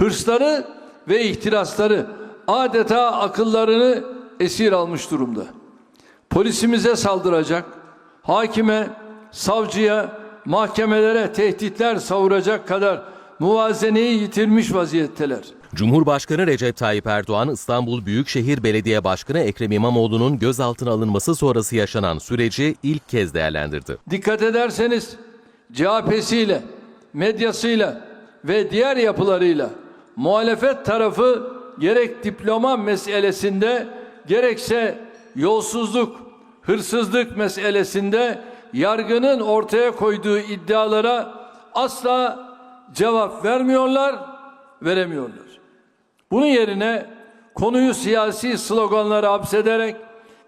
hırsları ve ihtirasları adeta akıllarını esir almış durumda. Polisimize saldıracak, hakime, savcıya, mahkemelere tehditler savuracak kadar muvazeneyi yitirmiş vaziyetteler. Cumhurbaşkanı Recep Tayyip Erdoğan, İstanbul Büyükşehir Belediye Başkanı Ekrem İmamoğlu'nun gözaltına alınması sonrası yaşanan süreci ilk kez değerlendirdi. Dikkat ederseniz CHP'siyle, medyasıyla ve diğer yapılarıyla muhalefet tarafı gerek diploma meselesinde gerekse yolsuzluk, hırsızlık meselesinde yargının ortaya koyduğu iddialara asla cevap vermiyorlar, veremiyorlar. Bunun yerine konuyu siyasi sloganlara hapsederek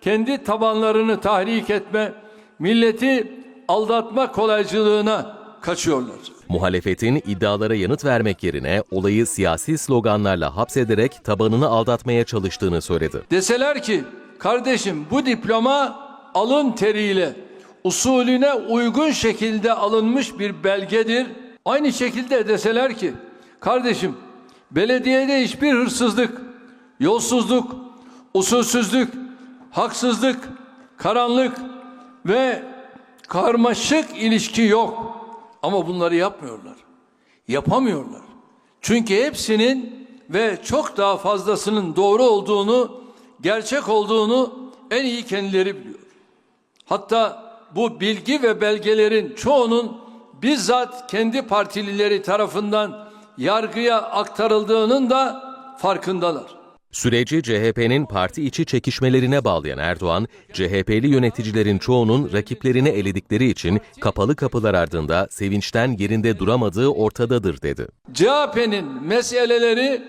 kendi tabanlarını tahrik etme, milleti aldatma kolaycılığına kaçıyorlar. Muhalefetin iddialara yanıt vermek yerine olayı siyasi sloganlarla hapsederek tabanını aldatmaya çalıştığını söyledi. Deseler ki kardeşim bu diploma alın teriyle usulüne uygun şekilde alınmış bir belgedir. Aynı şekilde deseler ki kardeşim belediyede hiçbir hırsızlık, yolsuzluk, usulsüzlük, haksızlık, karanlık ve karmaşık ilişki yok. Ama bunları yapmıyorlar. Yapamıyorlar. Çünkü hepsinin ve çok daha fazlasının doğru olduğunu, gerçek olduğunu en iyi kendileri biliyor. Hatta bu bilgi ve belgelerin çoğunun bizzat kendi partilileri tarafından yargıya aktarıldığının da farkındalar. Süreci CHP'nin parti içi çekişmelerine bağlayan Erdoğan, CHP'li yöneticilerin çoğunun rakiplerini eledikleri için kapalı kapılar ardında sevinçten yerinde duramadığı ortadadır dedi. CHP'nin meseleleri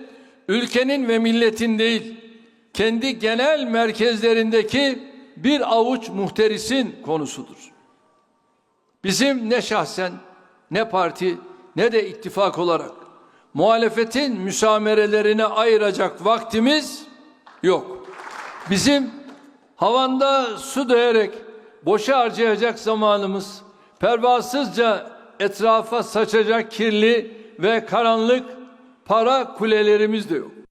ülkenin ve milletin değil, kendi genel merkezlerindeki bir avuç muhterisin konusudur. Bizim ne şahsen, ne parti, ne de ittifak olarak muhalefetin müsamerelerine ayıracak vaktimiz yok. Bizim havanda su dönerek boşa harcayacak zamanımız, pervasızca etrafa saçacak kirli ve karanlık para kulelerimiz de yok.